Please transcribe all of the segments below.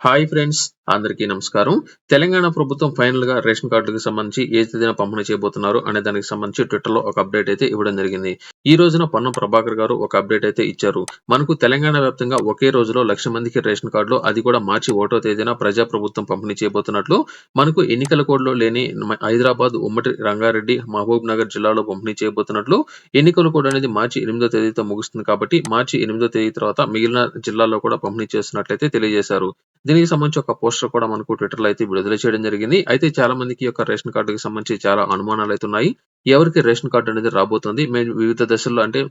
Hi friends అందరికీ నమస్కారం. తెలంగాణ ప్రభుత్వం ఫైనల్గా రేషన్ కార్డులకు సంబంధించి ఏ తేదీన పంపిణీ చేయబోతున్నారు అనే దానికి సంబంధించి ట్విట్టర్లో ఒక అప్డేట్ అయితే ఇవ్వడం జరిగింది. ఈ రోజున పొన్నం ప్రభాకర్ గారు ఒక అప్డేట్ అయితే ఇచ్చారు. మనకు తెలంగాణ వ్యాప్తంగా ఒకే రోజులో లక్ష మందికి రేషన్ కార్డులు అది కూడా మార్చి ఒకటో తేదీన ప్రజా ప్రభుత్వం పంపిణీ చేయబోతున్నట్లు మనకు ఎన్నికల కోడ్లో లేని హైదరాబాద్ ఉమ్మడి రంగారెడ్డి మహబూబ్ నగర్ జిల్లాలో పంపిణీ చేయబోతున్నట్లు ఎన్నికల కోడ్ అనేది మార్చి ఎనిమిదో తేదీతో ముగుస్తుంది కాబట్టి మార్చి ఎనిమిదో తేదీ తర్వాత మిగిలిన జిల్లాల్లో కూడా పంపిణీ చేస్తున్నట్లయితే తెలియజేశారు. దీనికి సంబంధించి ఒక పోస్టర్ కూడా మనకు ట్విట్టర్లో అయితే విడుదల చేయడం జరిగింది. అయితే చాలా మందికి యొక్క రేషన్ కార్డుకి సంబంధించి చాలా అనుమానాలు అయితే ఉన్నాయి. ఎవరికి రేషన్ కార్డు అనేది రాబోతుంది? మేము వివిధ దశల్లో అంటే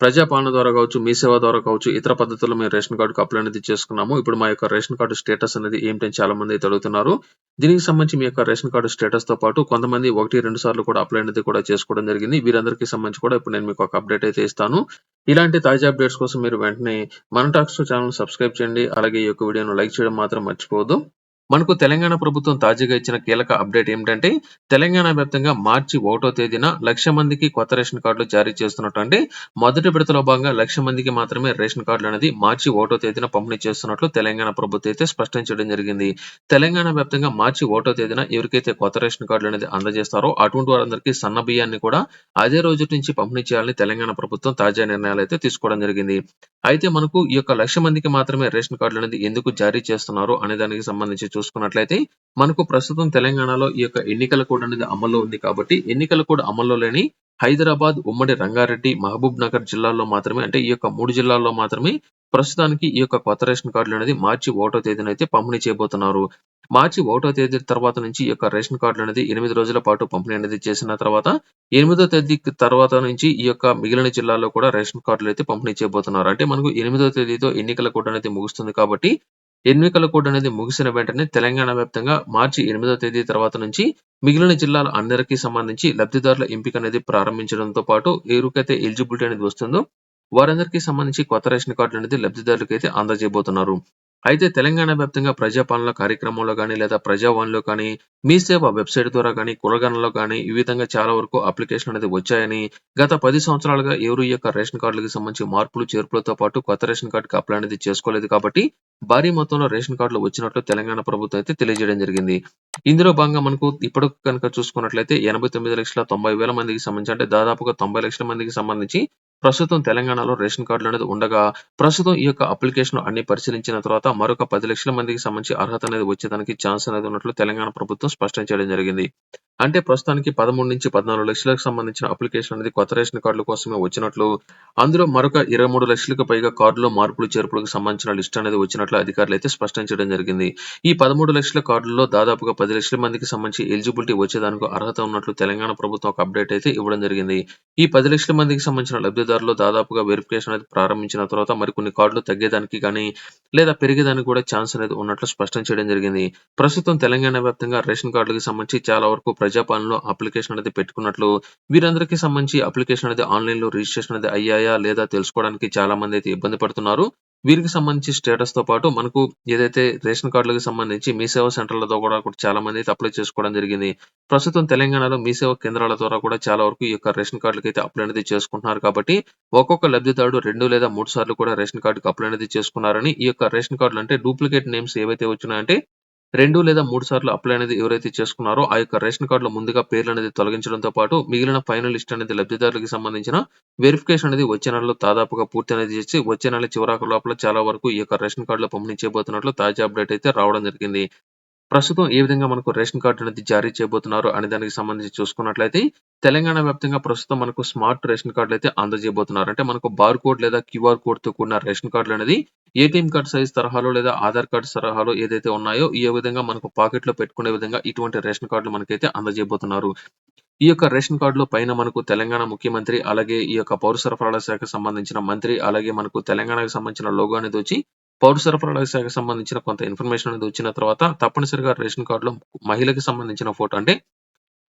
ప్రజాపాలన ద్వారా కావచ్చు మీ సేవ ద్వారా కావచ్చు ఇతర పద్ధతుల్లో మేము రేషన్ కార్డుకు అప్లై అనేది చేసుకున్నాము. ఇప్పుడు మా యొక్క రేషన్ కార్డు స్టేటస్ అనేది ఏమిటని చాలా మంది అయితే అడుగుతున్నారు. దీనికి సంబంధించి మీ యొక్క రేషన్ కార్డు స్టేటస్తో పాటు కొంతమంది ఒకటి రెండు సార్లు కూడా అప్లై అనేది కూడా చేసుకోవడం జరిగింది. వీరందరికీ సంబంధించి కూడా ఇప్పుడు నేను మీకు ఒక అప్డేట్ అయితే ఇస్తాను. ఇలాంటి తాజా అప్డేట్స్ కోసం మీరు వెంటనే మన టాక్స్ ఛానల్ సబ్స్క్రైబ్ చేయండి. అలాగే ఈ యొక్క వీడియోను లైక్ చేయడం మాత్రం మర్చిపోవద్దు. మనకు తెలంగాణ ప్రభుత్వం తాజాగా ఇచ్చిన కీలక అప్డేట్ ఏమిటంటే తెలంగాణ వ్యాప్తంగా మార్చి ఒకటో తేదీన లక్ష మందికి కొత్త రేషన్ కార్డులు జారీ చేస్తున్నట్టు అంటే మొదటి విడతలో భాగంగా లక్ష మందికి మాత్రమే రేషన్ కార్డులు అనేది మార్చి ఒకటో తేదీన పంపిణీ చేస్తున్నట్లు తెలంగాణ ప్రభుత్వం అయితే స్పష్టం చేయడం జరిగింది. తెలంగాణ వ్యాప్తంగా మార్చి ఒకటో తేదీన ఎవరికైతే కొత్త రేషన్ కార్డులు అనేది అందజేస్తారో అటువంటి వారందరికీ సన్న బియ్యాన్ని కూడా అదే రోజు నుంచి పంపిణీ చేయాలని తెలంగాణ ప్రభుత్వం తాజా నిర్ణయాలు అయితే తీసుకోవడం జరిగింది. అయితే మనకు ఈ యొక్క లక్ష మందికి మాత్రమే రేషన్ కార్డులు అనేది ఎందుకు జారీ చేస్తున్నారు అనే దానికి సంబంధించి చూసుకున్నట్లయితే మనకు ప్రస్తుతం తెలంగాణలో ఈ యొక్క ఎన్నికల కోడ్ అనేది అమల్లో ఉంది కాబట్టి ఎన్నికల కోడ్ అమల్లో లేని హైదరాబాద్ ఉమ్మడి రంగారెడ్డి మహబూబ్ నగర్ జిల్లాల్లో మాత్రమే అంటే ఈ యొక్క మూడు జిల్లాల్లో మాత్రమే ప్రస్తుతానికి ఈ యొక్క కొత్త రేషన్ కార్డులు అనేది మార్చి ఒకటో తేదీన అయితే పంపిణీ చేయబోతున్నారు. మార్చి ఒకటో తేదీ తర్వాత నుంచి ఈ యొక్క రేషన్ కార్డులు అనేది ఎనిమిది రోజుల పాటు పంపిణీ అనేది చేసిన తర్వాత ఎనిమిదో తేదీ తర్వాత నుంచి ఈ యొక్క మిగిలిన జిల్లాల్లో కూడా రేషన్ కార్డులు అయితే పంపిణీ చేయబోతున్నారు. అంటే మనకు ఎనిమిదో తేదీతో ఎన్నికల కూడా అనేది ముగుస్తుంది కాబట్టి ఎన్నికల కోడ్ అనేది ముగిసిన వెంటనే తెలంగాణ వ్యాప్తంగా మార్చి ఎనిమిదో తేదీ తర్వాత నుంచి మిగిలిన జిల్లాల అందరికీ సంబంధించి లబ్ధిదారుల ఎంపిక అనేది ప్రారంభించడంతో పాటు ఎవరికైతే ఎలిజిబిలిటీ అనేది వస్తుందో వారందరికీ సంబంధించి కొత్త రేషన్ కార్డులు అనేది లబ్ధిదారులకు అయితే అందజేయబోతున్నారు. అయితే తెలంగాణ వ్యాప్తంగా ప్రజాపాలన కార్యక్రమంలో కానీ లేదా ప్రజావాణిలో కానీ మీ సేవ వెబ్సైట్ ద్వారా కానీ కులగణలో కానీ ఈ విధంగా చాలా వరకు అప్లికేషన్ అనేది వచ్చాయని గత పది సంవత్సరాలుగా ఎవరు ఈ యొక్క రేషన్ కార్డులకు సంబంధించి మార్పులు చేర్పులతో పాటు కొత్త రేషన్ కార్డుకి అప్లై అనేది చేసుకోలేదు కాబట్టి భారీ మొత్తంలో రేషన్ కార్డులు వచ్చినట్లు తెలంగాణ ప్రభుత్వం అయితే తెలియజేయడం జరిగింది. ఇందులో భాగంగా మనకు ఇప్పుడు కనుక చూసుకున్నట్లయితే ఎనభై తొమ్మిది లక్షల తొంభై వేల మందికి సంబంధించి అంటే దాదాపుగా తొంభై లక్షల మందికి సంబంధించి ప్రస్తుతం తెలంగాణలో రేషన్ కార్డులు అనేది ఉండగా ప్రస్తుతం ఈ యొక్క అప్లికేషన్ అన్ని పరిశీలించిన తర్వాత మరొక పది లక్షల మందికి సంబంధించి అర్హత అనేది వచ్చేదానికి ఛాన్స్ అనేది ఉన్నట్లు తెలంగాణ ప్రభుత్వం స్పష్టం చేయడం జరిగింది. అంటే ప్రస్తుతానికి పదమూడు నుంచి పద్నాలుగు లక్షలకు సంబంధించిన అప్లికేషన్ అనేది కొత్త రేషన్ కార్డుల కోసమే వచ్చినట్లు అందులో మరొక ఇరవై మూడు లక్షలకు పైగా కార్డులో మార్పులు చేర్పులకు సంబంధించిన లిస్ట్ అనేది వచ్చినట్లు అధికారులు అయితే స్పష్టం చేయడం జరిగింది. ఈ పదమూడు లక్షల కార్డుల్లో దాదాపుగా పది లక్షల మందికి సంబంధించి ఎలిజిబిలిటీ వచ్చేదానికి అర్హత ఉన్నట్లు తెలంగాణ ప్రభుత్వం ఒక అప్డేట్ అయితే ఇవ్వడం జరిగింది. ఈ పది లక్షల మందికి సంబంధించిన లబ్ధిదారులు దాదాపుగా వెరిఫికేషన్ అనేది ప్రారంభించిన తర్వాత మరికొన్ని కార్డులు తగ్గేదానికి కానీ లేదా పెరిగేదానికి కూడా ఛాన్స్ అనేది ఉన్నట్లు స్పష్టం చేయడం జరిగింది. ప్రస్తుతం తెలంగాణ వ్యాప్తంగా రేషన్ కార్డులకు సంబంధించి చాలా వరకు ప్రజాపాలనలో అప్లికేషన్ అనేది పెట్టుకున్నట్లు వీరందరికీ సంబంధించి అప్లికేషన్ అనేది ఆన్లైన్లో రిజిస్ట్రేషన్ అనేది అయ్యాయా లేదా తెలుసుకోవడానికి చాలా మంది అయితే ఇబ్బంది పడుతున్నారు. వీరికి సంబంధించి స్టేటస్తో పాటు మనకు ఏదైతే రేషన్ కార్డులకు సంబంధించి మీ సేవా సెంటర్లతో కూడా కూడా చాలా మంది అయితే అప్లై చేసుకోవడం జరిగింది. ప్రస్తుతం తెలంగాణలో మీ సేవా కేంద్రాల ద్వారా కూడా చాలా వరకు ఈ యొక్క రేషన్ కార్డులకు అయితే అప్లై అనేది చేసుకుంటున్నారు కాబట్టి ఒక్కొక్క లబ్ధిదారుడు రెండు లేదా మూడు సార్లు కూడా రేషన్ కార్డుకు అప్లై అనేది చేసుకున్నారని ఈ యొక్క రేషన్ కార్డులు అంటే డూప్లికేట్ నేమ్స్ ఏవైతే వచ్చినాయంటే రెండు లేదా మూడు సార్లు అప్లై అనేది ఎవరైతే చేసుకున్నారో ఆ యొక్క రేషన్ కార్డులో ముందుగా పేర్లు అనేది తొలగించడంతో పాటు మిగిలిన ఫైనల్ లిస్ట్ అనేది లబ్ధిదారులకు సంబంధించిన వెరిఫికేషన్ అనేది వచ్చే నెలలో దాదాపుగా పూర్తి అనేది చేసి వచ్చే నెల చివరాకు లోపల చాలా వరకు ఈ యొక్క రేషన్ కార్డులో పంపిణీ చేయబోతున్నట్లు తాజా అప్డేట్ అయితే రావడం జరిగింది. ప్రస్తుతం ఏ విధంగా మనకు రేషన్ కార్డు అనేది జారీ చేయబోతున్నారు అనే దానికి సంబంధించి చూసుకున్నట్లయితే తెలంగాణ వ్యాప్తంగా ప్రస్తుతం మనకు స్మార్ట్ రేషన్ కార్డులు అయితే అందజేయబోతున్నారు. అంటే మనకు బార్ కోడ్ లేదా క్యూఆర్ కోడ్తో కూడిన రేషన్ కార్డులు అనేది ఏటీఎం కార్డ్ సైజ్ తరహాలో లేదా ఆధార్ కార్డ్ తరహాలో ఏదైతే ఉన్నాయో ఈ విధంగా మనకు పాకెట్లో పెట్టుకునే విధంగా ఇటువంటి రేషన్ కార్డులు మనకైతే అందజేయబోతున్నారు. ఈ యొక్క రేషన్ కార్డులో పైన మనకు తెలంగాణ ముఖ్యమంత్రి అలాగే ఈ యొక్క పౌర సరఫరాల శాఖ సంబంధించిన మంత్రి అలాగే మనకు తెలంగాణకు సంబంధించిన లోగో అనేది వచ్చి పౌర సరఫరాల శాఖకు సంబంధించిన కొంత ఇన్ఫర్మేషన్ అనేది వచ్చిన తర్వాత తప్పనిసరిగా రేషన్ కార్డులో మహిళకి సంబంధించిన ఫోటో అంటే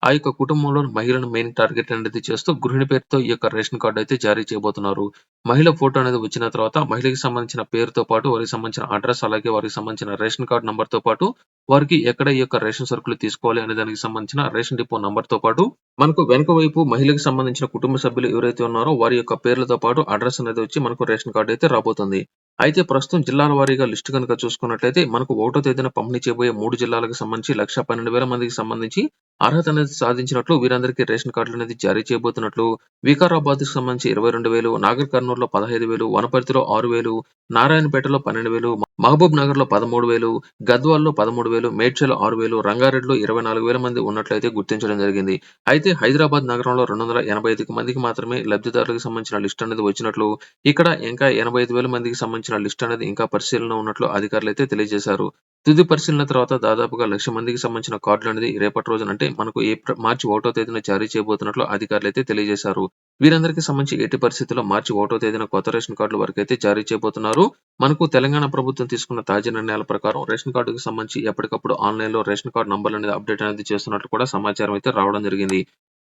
ఆ యొక్క కుటుంబంలో మహిళను మెయిన్ టార్గెట్ అనేది చేస్తూ గృహిణి పేరుతో ఈ యొక్క రేషన్ కార్డు అయితే జారీ చేయబోతున్నారు. మహిళ ఫోటో అనేది వచ్చిన తర్వాత మహిళకి సంబంధించిన పేరుతో పాటు వారికి సంబంధించిన అడ్రస్ అలాగే వారికి సంబంధించిన రేషన్ కార్డు నంబర్తో పాటు వారికి ఎక్కడ ఈ యొక్క రేషన్ సరుకులు తీసుకోవాలి అనే దానికి సంబంధించిన రేషన్ డిపో నంబర్తో పాటు మనకు వెనుక వైపు మహిళకి సంబంధించిన కుటుంబ సభ్యులు ఎవరైతే ఉన్నారో వారి యొక్క పేర్లతో పాటు అడ్రస్ అనేది వచ్చి మనకు రేషన్ కార్డు అయితే రాబోతుంది. అయితే ప్రస్తుతం జిల్లాల వారీగా లిస్టు కనుక చూసుకున్నట్లయితే మనకు ఒకటో తేదీన పంపిణీ చేయబోయే మూడు జిల్లాలకు సంబంధించి లక్ష పన్నెండు వేల మందికి సంబంధించి అర్హత అనేది సాధించినట్లు వీరందరికీ రేషన్ కార్డులు అనేది జారీ చేయబోతున్నట్లు వికారాబాద్కి సంబంధించి ఇరవై రెండు వేలు నాగర్ కర్నూలులో పదహైదు వేలు వనపర్తిలో ఆరు వేలు నారాయణపేటలో పన్నెండు వేలు మహబూబ్ నగర్లో పదమూడు వేలు గద్వాల్లో పదమూడు వేలు మేడ్చల్ ఆరు వేలు రంగారెడ్డిలో ఇరవై నాలుగు వేల మంది ఉన్నట్లయితే గుర్తించడం జరిగింది. అయితే హైదరాబాద్ నగరంలో రెండు వందల ఎనభై ఐదు మందికి మాత్రమే లబ్ధిదారులకు సంబంధించిన లిస్ట్ అనేది వచ్చినట్లు ఇక్కడ ఇంకా ఎనభై ఐదు వేల మందికి సంబంధించిన లిస్ట్ అనేది ఇంకా పరిశీలన ఉన్నట్లు అధికారులు అయితే తెలియజేశారు. తుది పరిశీలన తర్వాత దాదాపుగా లక్ష మందికి సంబంధించిన కార్డులు అనేది రేపటి రోజున అంటే మనకు ఏప్రిల్ మార్చి ఒకటో తేదీన జారీ చేయబోతున్నట్లు అధికారులు అయితే తెలియజేశారు. వీరందరికీ సంబంధించి ఎట్టి పరిస్థితుల్లో మార్చి ఒకటో తేదీన కొత్త రేషన్ కార్డుల వరకు అయితే జారీ చేయబోతున్నారు. మనకు తెలంగాణ ప్రభుత్వం తీసుకున్న తాజా నిర్ణయాల ప్రకారం రేషన్ కార్డుకి సంబంధించి ఎప్పటికప్పుడు ఆన్లైన్లో రేషన్ కార్డు నంబర్లు అనేది అప్డేట్ అనేది చేస్తున్నట్లు కూడా సమాచారం అయితే రావడం జరిగింది.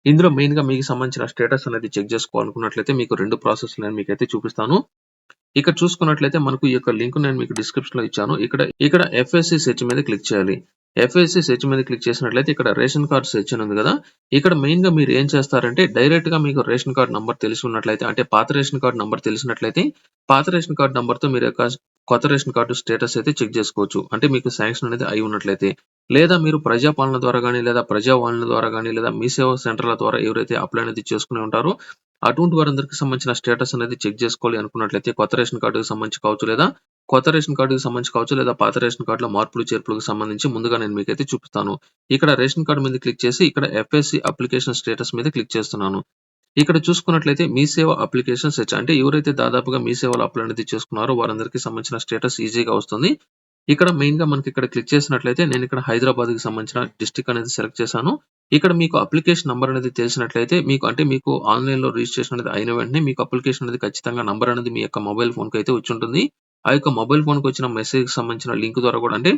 ఇందులో మెయిన్గా మీకు సంబంధించిన స్టేటస్ అనేది చెక్ చేసుకోవాలనుకున్నట్లయితే మీకు రెండు ప్రాసెస్ నేను మీకు అయితే చూపిస్తాను. ఇక్కడ చూసుకున్నట్లయితే మనకు ఈ యొక్క లింక్ నేను మీకు డిస్క్రిప్షన్లో ఇచ్చాను. ఇక్కడ ఇక్కడ ఎఫ్ఎస్సి సెర్చ్ మీద క్లిక్ చేయాలి. ఎఫ్ఎస్సి సెర్చ్ మీద క్లిక్ చేసినట్లయితే ఇక్కడ రేషన్ కార్డ్ సెర్చ్ అని ఉంది కదా. ఇక్కడ మెయిన్గా మీరు ఏం చేస్తారంటే డైరెక్ట్గా మీకు రేషన్ కార్డ్ నంబర్ తెలిసి ఉన్నట్లయితే అంటే పాత రేషన్ కార్డ్ నంబర్ తెలిసినట్లయితే పాత రేషన్ కార్డ్ నంబర్తో మీరు కొత్త రేషన్ కార్డు స్టేటస్ అయితే చెక్ చేసుకోవచ్చు. అంటే మీకు శాంక్షన్ అనేది అయి ఉన్నట్లయితే. లేదా మీరు ప్రజాపాలన ద్వారా కానీ లేదా ప్రజావాణి ద్వారా కానీ లేదా మీ సేవా సెంటర్ల ద్వారా ఎవరైతే అప్లై అనేది చేసుకుని ఉంటారో అటువంటి వారందరికీ సంబంధించిన స్టేటస్ అనేది చెక్ చేసుకోవాలి అనుకున్నట్లయితే కొత్త రేషన్ కార్డుకి సంబంధించి కావచ్చు లేదా కొత్త రేషన్ కార్డుకి సంబంధించి కావచ్చు లేదా పాత రేషన్ కార్డులో మార్పులు చేర్పులకు సంబంధించి ముందుగా నేను మీకైతే చూపిస్తాను. ఇక్కడ రేషన్ కార్డు మీద క్లిక్ చేసి ఇక్కడ ఎఫ్ఎస్సి అప్లికేషన్ స్టేటస్ మీద క్లిక్ చేస్తున్నాను. ఇక్కడ చూసుకున్నట్లయితే మీ సేవ అప్లికేషన్ సెర్చ్ అంటే ఎవరైతే దాదాపుగా మీ సేవలో అప్లై అనేది చేసుకున్నారో వారందరికీ సంబంధించిన స్టేటస్ ఈజీగా వస్తుంది. ఇక్కడ మెయిన్గా మనకి ఇక్కడ క్లిక్ చేసినట్లయితే నేను ఇక్కడ హైదరాబాద్కి సంబంధించిన డిస్టిక్ అనేది సెలెక్ట్ చేశాను. ఇక్కడ మీకు అప్లికేషన్ నంబర్ అనేది తెలిసినట్లయితే మీకు అంటే మీకు ఆన్లైన్లో రిజిస్ట్రేషన్ అనేది అయిన వెంటనే మీకు అప్లికేషన్ అనేది ఖచ్చితంగా నంబర్ అనేది మీ యొక్క మొబైల్ ఫోన్కి అయితే వచ్చి ఉంటుంది. ఆ యొక్క మొబైల్ ఫోన్కి వచ్చిన మెసేజ్కి సంబంధించిన లింక్ ద్వారా కూడా అంటే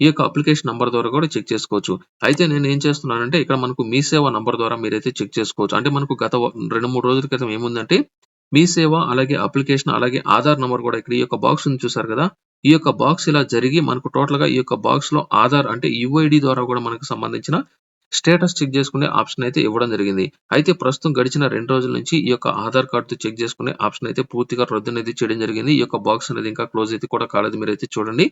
ఈ యొక్క అప్లికేషన్ నంబర్ ద్వారా కూడా చెక్ చేసుకోవచ్చు. అయితే నేను ఏం చేస్తున్నానంటే ఇక్కడ మనకు మీ సేవ నంబర్ ద్వారా మీరైతే చెక్ చేసుకోవచ్చు. అంటే మనకు గత రెండు మూడు రోజుల క్రితం ఏముందంటే మీ సేవ అలాగే అప్లికేషన్ అలాగే ఆధార్ నంబర్ కూడా ఇక్కడ ఈ యొక్క బాక్స్ ఉంది చూసారు కదా? ఈ యొక్క బాక్స్ ఇలా జరిగి మనకు టోటల్గా ఈ యొక్క బాక్స్లో ఆధార్ అంటే యుఐడి ద్వారా కూడా మనకు సంబంధించిన స్టేటస్ చెక్ చేసుకునే ఆప్షన్ అయితే ఇవ్వడం జరిగింది. అయితే ప్రస్తుతం గడిచిన రెండు రోజుల నుంచి ఈ యొక్క ఆధార్ కార్డుతో చెక్ చేసుకునే ఆప్షన్ అయితే పూర్తిగా రద్దు అనేది చేయడం జరిగింది. ఈ యొక్క బాక్స్ అనేది ఇంకా క్లోజ్ అయితే కూడా కాలేదు. మీరైతే చూడండి.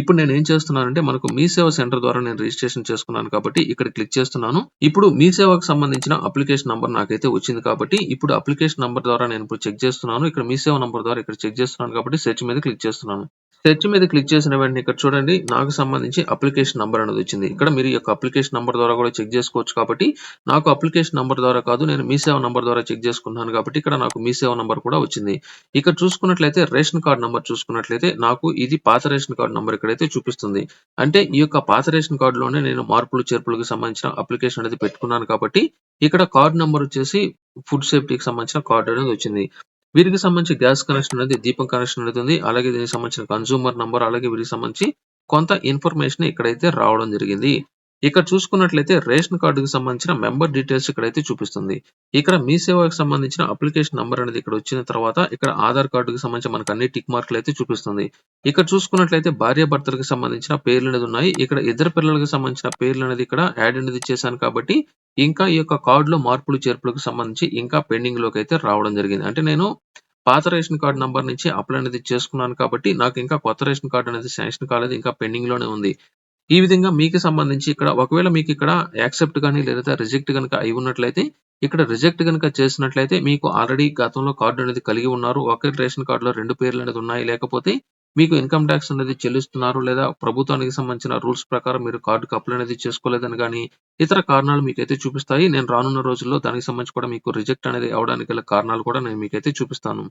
ఇప్పుడు నేను ఏం చేస్తున్నానంటే మనకు మీ సేవ సెంటర్ ద్వారా నేను రిజిస్ట్రేషన్ చేసుకున్నాను కాబట్టి ఇక్కడ క్లిక్ చేస్తున్నాను. ఇప్పుడు మీ సేవకు సంబంధించిన అప్లికేషన్ నంబర్ నాకైతే వచ్చింది కాబట్టి ఇప్పుడు అప్లికేషన్ నంబర్ ద్వారా నేను ఇప్పుడు చెక్ చేస్తున్నాను. ఇక్కడ మీ సేవ నంబర్ ద్వారా ఇక్కడ చెక్ చేస్తున్నాను కాబట్టి సెర్చ్ మీద క్లిక్ చేస్తున్నాను. సెర్చ్ మీద క్లిక్ చేసిన వెంటనే ఇక్కడ చూడండి. నాకు సంబంధించి అప్లికేషన్ నంబర్ అనేది వచ్చింది. ఇక్కడ మీరు ఈ యొక్క అప్లికేషన్ నంబర్ ద్వారా కూడా చెక్ చేసుకోవచ్చు కాబట్టి నాకు అప్లికేషన్ నంబర్ ద్వారా కాదు నేను మీ సేవ నంబర్ ద్వారా చెక్ చేసుకున్నాను కాబట్టి ఇక్కడ నాకు మీ సేవ నంబర్ కూడా వచ్చింది. ఇక్కడ చూసుకున్నట్లయితే రేషన్ కార్డ్ నంబర్ చూసుకున్నట్లయితే నాకు ఇది పాత రేషన్ కార్డ్ నంబర్ ఇక్కడైతే చూపిస్తుంది. అంటే ఈ యొక్క పాత రేషన్ కార్డులోనే నేను మార్పులు చేర్పులకు సంబంధించిన అప్లికేషన్ అనేది పెట్టుకున్నాను కాబట్టి ఇక్కడ కార్డు నంబర్ వచ్చేసి ఫుడ్ సేఫ్టీకి సంబంధించిన కార్డు అనేది వచ్చింది. వీరికి సంబంధించి గ్యాస్ కనెక్షన్ అనేది దీపం కనెక్షన్ అవుతుంది అలాగే దీనికి సంబంధించిన కన్సూమర్ నంబర్ అలాగే వీరికి సంబంధించి కొంత ఇన్ఫర్మేషన్ ఇక్కడైతే రావడం జరిగింది. ఇక్కడ చూసుకున్నట్లయితే రేషన్ కార్డుకి సంబంధించిన మెంబర్ డీటెయిల్స్ ఇక్కడైతే చూపిస్తుంది. ఇక్కడ మీ సేవకు సంబంధించిన అప్లికేషన్ నెంబర్ అనేది ఇక్కడ వచ్చిన తర్వాత ఇక్కడ ఆధార్ కార్డుకి సంబంధించి మనకు అన్ని టిక్ మార్కులు అయితే చూపిస్తుంది. ఇక్కడ చూసుకున్నట్లయితే భార్య భర్తలకు సంబంధించిన పేర్లు అనేది ఉన్నాయి. ఇక్కడ ఇద్దరు పిల్లలకు సంబంధించిన పేర్లు అనేది ఇక్కడ యాడ్ అనేది చేశాను కాబట్టి ఇంకా ఈ యొక్క కార్డులో మార్పులు చేర్పులకు సంబంధించి ఇంకా పెండింగ్లోకి అయితే రావడం జరిగింది. అంటే నేను పాత రేషన్ కార్డు నంబర్ నుంచి అప్లై అనేది చేసుకున్నాను కాబట్టి నాకు ఇంకా కొత్త రేషన్ కార్డు అనేది శాంక్షన్ కాలేదు ఇంకా పెండింగ్లోనే ఉంది. ఈ విధంగా మీకు సంబంధించి ఇక్కడ ఒకవేళ మీకు ఇక్కడ యాక్సెప్ట్ కానీ లేదా రిజెక్ట్ కనుక అయి ఉన్నట్లయితే ఇక్కడ రిజెక్ట్ కనుక చేసినట్లయితే మీకు ఆల్రెడీ గతంలో కార్డు అనేది కలిగి ఉన్నారు. ఒకే రేషన్ కార్డులో రెండు పేర్లు అనేది ఉన్నాయి. లేకపోతే మీకు ఇన్కమ్ ట్యాక్స్ అనేది చెల్లిస్తున్నారు లేదా ప్రభుత్వానికి సంబంధించిన రూల్స్ ప్రకారం మీరు కార్డుకు అప్లై అనేది చేసుకోలేదని కానీ ఇతర కారణాలు మీకైతే చూపిస్తాయి. నేను రానున్న రోజుల్లో దానికి సంబంధించి కూడా మీకు రిజెక్ట్ అనేది అవడానికి గల కారణాలు కూడా నేను మీకైతే చూపిస్తాను.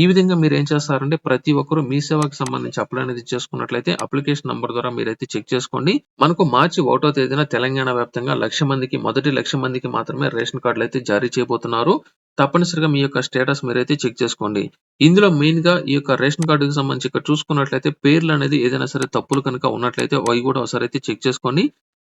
ఈ విధంగా మీరు ఏం చేస్తారంటే ప్రతి ఒక్కరు మీ సేవకు సంబంధించి అప్లై అనేది చేసుకున్నట్లయితే అప్లికేషన్ నంబర్ ద్వారా మీరైతే చెక్ చేసుకోండి. మనకు మార్చి ఒకటో తేదీన తెలంగాణ వ్యాప్తంగా లక్ష మందికి మొదటి లక్ష మందికి మాత్రమే రేషన్ కార్డులు అయితే జారీ చేయబోతున్నారు. తప్పనిసరిగా మీ యొక్క స్టేటస్ మీరైతే చెక్ చేసుకోండి. ఇందులో మెయిన్గా ఈ యొక్క రేషన్ కార్డుకి సంబంధించి ఇక్కడ చూసుకున్నట్లయితే పేర్లు అనేది ఏదైనా సరే తప్పులు కనుక ఉన్నట్లయితే అవి కూడా ఒకసారి అయితే చెక్ చేసుకోండి.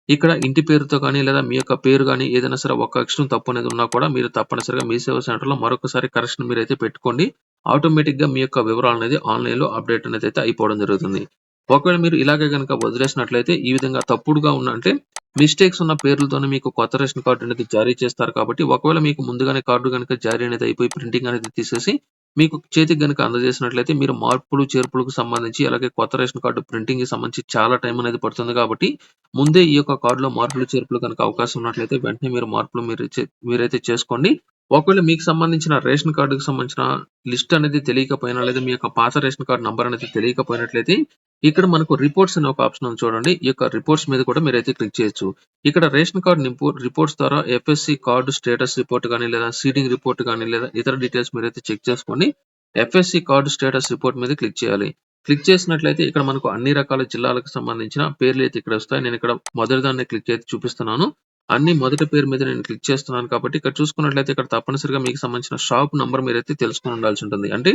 ఇక్కడ ఇంటి పేరుతో కానీ లేదా మీ యొక్క పేరు కానీ ఏదైనా సరే ఒక అక్షరం తప్పు అనేది ఉన్నా కూడా మీరు తప్పనిసరిగా మీ సేవ సెంటర్లో మరొకసారి కరెక్షన్ అయితే పెట్టుకోండి. ఆటోమేటిక్గా మీ యొక్క వివరాలు అనేది ఆన్లైన్లో అప్డేట్ అనేది అయితే అయిపోవడం జరుగుతుంది. ఒకవేళ మీరు ఇలాగే కనుక వదిలేసినట్లయితే ఈ విధంగా తప్పుడుగా ఉన్న అంటే మిస్టేక్స్ ఉన్న పేర్లతోనే మీకు కొత్త రేషన్ కార్డు అనేది జారీ చేస్తారు కాబట్టి ఒకవేళ మీకు ముందుగానే కార్డు కనుక జారీ అనేది అయిపోయి ప్రింటింగ్ అనేది తీసేసి మీకు చేతికి గనుక అందజేసినట్లయితే మీరు మార్పులు చేర్పులకు సంబంధించి అలాగే కొత్త రేషన్ కార్డు ప్రింటింగ్కి సంబంధించి చాలా టైం అనేది పడుతుంది కాబట్టి ముందే ఈ యొక్క కార్డులో మార్పులు చేర్పులు కనుక అవకాశం ఉన్నట్లయితే వెంటనే మీరు మార్పులు మీరు మీరైతే చేసుకోండి. ఒకవేళ మీకు సంబంధించిన రేషన్ కార్డుకు సంబంధించిన లిస్ట్ అనేది తెలియకపోయినా లేదా మీ యొక్క పాత రేషన్ కార్డు నంబర్ అనేది తెలియకపోయినట్లయితే ఇక్కడ మనకు రిపోర్ట్స్ అనే ఒక ఆప్షన్ ఉంది చూడండి. ఈ యొక్క రిపోర్ట్స్ మీద కూడా మీరైతే క్లిక్ చేయొచ్చు. ఇక్కడ రేషన్ కార్డు నింపు రిపోర్ట్స్ ద్వారా ఎఫ్ఎస్సి కార్డు స్టేటస్ రిపోర్ట్ కానీ లేదా సీడింగ్ రిపోర్ట్ కానీ లేదా ఇతర డీటెయిల్స్ మీరైతే చెక్ చేసుకొని ఎఫ్ఎస్సి కార్డు స్టేటస్ రిపోర్ట్ మీద క్లిక్ చేయాలి. క్లిక్ చేసినట్లయితే ఇక్కడ మనకు అన్ని రకాల జిల్లాలకు సంబంధించిన పేర్లు అయితే ఇక్కడ వస్తాయి. నేను ఇక్కడ మొదటి దాన్ని క్లిక్ చేసి చూపిస్తున్నాను. అన్ని మొదటి పేరు మీద నేను క్లిక్ చేస్తున్నాను కాబట్టి ఇక్కడ చూసుకున్నట్లయితే ఇక్కడ తప్పనిసరిగా మీకు సంబంధించిన షాప్ నంబర్ మీరైతే తెలుసుకొని ఉండాల్సి ఉంటుంది. అంటే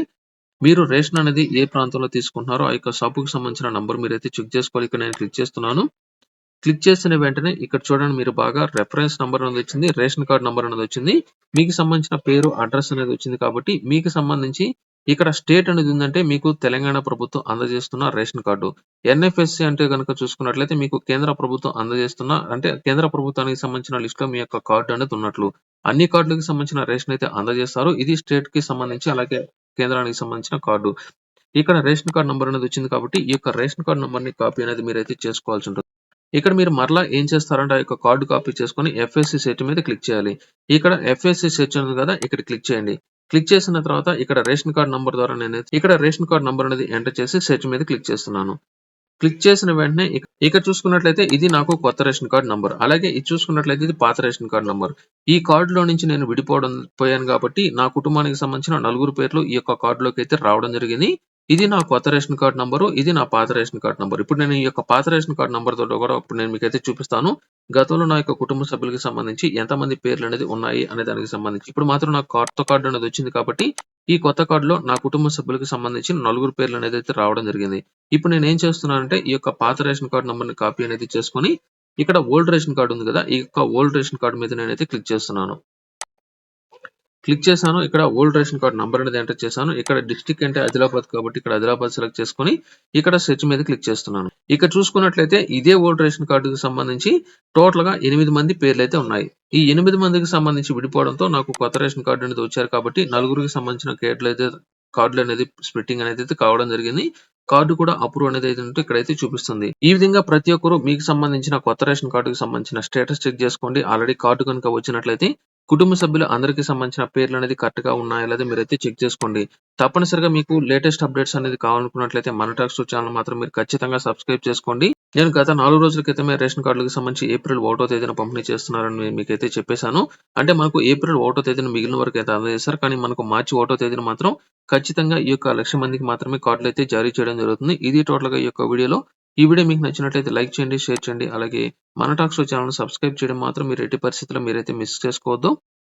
మీరు రేషన్ అనేది ఏ ప్రాంతంలో తీసుకుంటున్నారో ఆ యొక్క షాపుకి సంబంధించిన నంబర్ మీరైతే చెక్ చేసుకోవాలి. ఇక్కడ నేను క్లిక్ చేస్తున్నాను. క్లిక్ చేసిన వెంటనే ఇక్కడ చూడండి మీరు బాగా రెఫరెన్స్ నెంబర్ అనేది వచ్చింది రేషన్ కార్డ్ నెంబర్ అనేది వచ్చింది. మీకు సంబంధించిన పేరు అడ్రస్ అనేది వచ్చింది కాబట్టి మీకు సంబంధించి ఇక్కడ స్టేట్ అనేది ఉందంటే మీకు తెలంగాణ ప్రభుత్వం అందజేస్తున్న రేషన్ కార్డు. ఎన్ఎఫ్ఎస్సి అంటే కనుక చూసుకున్నట్లయితే మీకు కేంద్ర ప్రభుత్వం అందజేస్తున్న అంటే కేంద్ర ప్రభుత్వానికి సంబంధించిన లిస్ట్లో మీ యొక్క కార్డు అనేది ఉన్నట్లు. అన్ని కార్డులకు సంబంధించిన రేషన్ అయితే అందజేస్తారు. ఇది స్టేట్కి సంబంధించి అలాగే కేంద్రానికి సంబంధించిన కార్డు. ఇక్కడ రేషన్ కార్డు నెంబర్ అనేది వచ్చింది కాబట్టి ఈ యొక్క రేషన్ కార్డు నెంబర్ని కాపీ అనేది మీరైతే చేసుకోవాల్సి ఉంటుంది. ఇక్కడ మీరు మరలా ఏం చేస్తారంటే ఆ యొక్క కార్డు కాపీ చేసుకొని ఎఫ్ఎస్సి సెర్చ్ మీద క్లిక్ చేయాలి. ఇక్కడ ఎఫ్ఎస్సి సెర్చ్ ఉంది కదా ఇక్కడ క్లిక్ చేయండి. క్లిక్ చేసిన తర్వాత ఇక్కడ రేషన్ కార్డ్ నంబర్ ద్వారా నేను ఇక్కడ రేషన్ కార్డ్ నంబర్ అనేది ఎంటర్ చేసి సెర్చ్ మీద క్లిక్ చేస్తున్నాను. క్లిక్ చేసిన వెంటనే ఇక్కడ చూసుకున్నట్లయితే ఇది నాకు కొత్త రేషన్ కార్డ్ నంబర్. అలాగే ఇది చూసుకున్నట్లయితే ఇది పాత రేషన్ కార్డ్ నంబర్. ఈ కార్డులో నుంచి నేను విడిపోవడం పోయాను కాబట్టి నా కుటుంబానికి సంబంధించిన నలుగురు పేర్లు ఈ యొక్క కార్డులోకి అయితే రావడం జరిగింది. ఇది నా కొత్త రేషన్ కార్డ్ నంబరు ఇది నా పాత రేషన్ కార్డ్ నంబర్. ఇప్పుడు నేను ఈ యొక్క పాత రేషన్ కార్డ్ నంబర్ తోటి కూడా ఇప్పుడు నేను మీకు అయితే చూపిస్తాను. గతంలో నా యొక్క కుటుంబ సభ్యులకి సంబంధించి ఎంతమంది పేర్లు అనేది ఉన్నాయి అనే దానికి సంబంధించి. ఇప్పుడు మాత్రం నాకు కొత్త కార్డు అనేది వచ్చింది కాబట్టి ఈ కొత్త కార్డులో నా కుటుంబ సభ్యులకు సంబంధించి నలుగురు పేర్లు అనేది అయితే రావడం జరిగింది. ఇప్పుడు నేను ఏం చేస్తున్నానంటే ఈ యొక్క పాత రేషన్ కార్డు నెంబర్ని కాపీ అనేది చేసుకొని ఇక్కడ ఓల్డ్ రేషన్ కార్డు ఉంది కదా ఈ యొక్క ఓల్డ్ రేషన్ కార్డు మీద నేనైతే క్లిక్ చేస్తున్నాను. క్లిక్ చేశాను ఇక్కడ ఓల్డ్ రేషన్ కార్డు నెంబర్ అనేది ఎంటర్ చేశాను. ఇక్కడ డిస్టిక్ అంటే ఆదిలాబాద్ కాబట్టి ఇక్కడ ఆదిలాబాద్ సెలెక్ట్ చేసుకొని ఇక్కడ సెర్చ్ మీద క్లిక్ చేస్తున్నాను. ఇక్కడ చూసుకున్నట్లయితే ఇదే ఓల్డ్ రేషన్ కార్డుకి సంబంధించి టోటల్గా ఎనిమిది మంది పేర్లు అయితే ఉన్నాయి. ఈ ఎనిమిది మందికి సంబంధించి విడిపోవడంతో నాకు కొత్త రేషన్ కార్డు అనేది వచ్చారు కాబట్టి నలుగురికి సంబంధించిన కేట్లు అయితే కార్డులు అనేది స్ప్లిట్టింగ్ అనేది అయితే కావడం జరిగింది. కార్డు కూడా అప్రూవ్ అనేది అయితే ఉంటే ఇక్కడైతే చూపిస్తుంది. ఈ విధంగా ప్రతి ఒక్కరు మీకు సంబంధించిన కొత్త రేషన్ కార్డుకి సంబంధించిన స్టేటస్ చెక్ చేసుకోండి. ఆల్రెడీ కార్డు కనుక వచ్చినట్లయితే కుటుంబ సభ్యులు అందరికీ సంబంధించిన పేర్లు అనేది కరెక్ట్గా ఉన్నాయా లేదా మీరైతే చెక్ చేసుకోండి. తప్పనిసరిగా మీకు లేటెస్ట్ అప్డేట్స్ అనేది కావాలనుకున్నట్లయితే మన టాక్స్ ఛానల్ మాత్రం మీరు ఖచ్చితంగా సబ్స్క్రైబ్ చేసుకోండి. నేను గత నాలుగు రోజుల క్రితమే రేషన్ కార్డులకు సంబంధించి ఏప్రిల్ ఒకటో తేదీన పంపిణీ చేస్తున్నారని నేను మీకైతే చెప్పేశాను. అంటే మనకు ఏప్రిల్ ఒకటో తేదీన మిగిలిన వరకు అయితే అందజేస్తారు కానీ మనకు మార్చి ఒకటో తేదీన మాత్రం ఖచ్చితంగా ఈ యొక్క లక్ష మందికి మాత్రమే కార్డులు అయితే జారీ చేయడం జరుగుతుంది. ఇది టోటల్గా ఈ యొక్క వీడియోలో. ఈ వీడియో మీకు నచ్చినట్లయితే లైక్ చేయండి షేర్ చేయండి. అలాగే మన టాక్స్ ఛానల్ సబ్స్క్రైబ్ చేయడం మాత్రం మీరు ఎట్టి పరిస్థితుల్లో మీరైతే మిస్ చేసుకోవద్దు.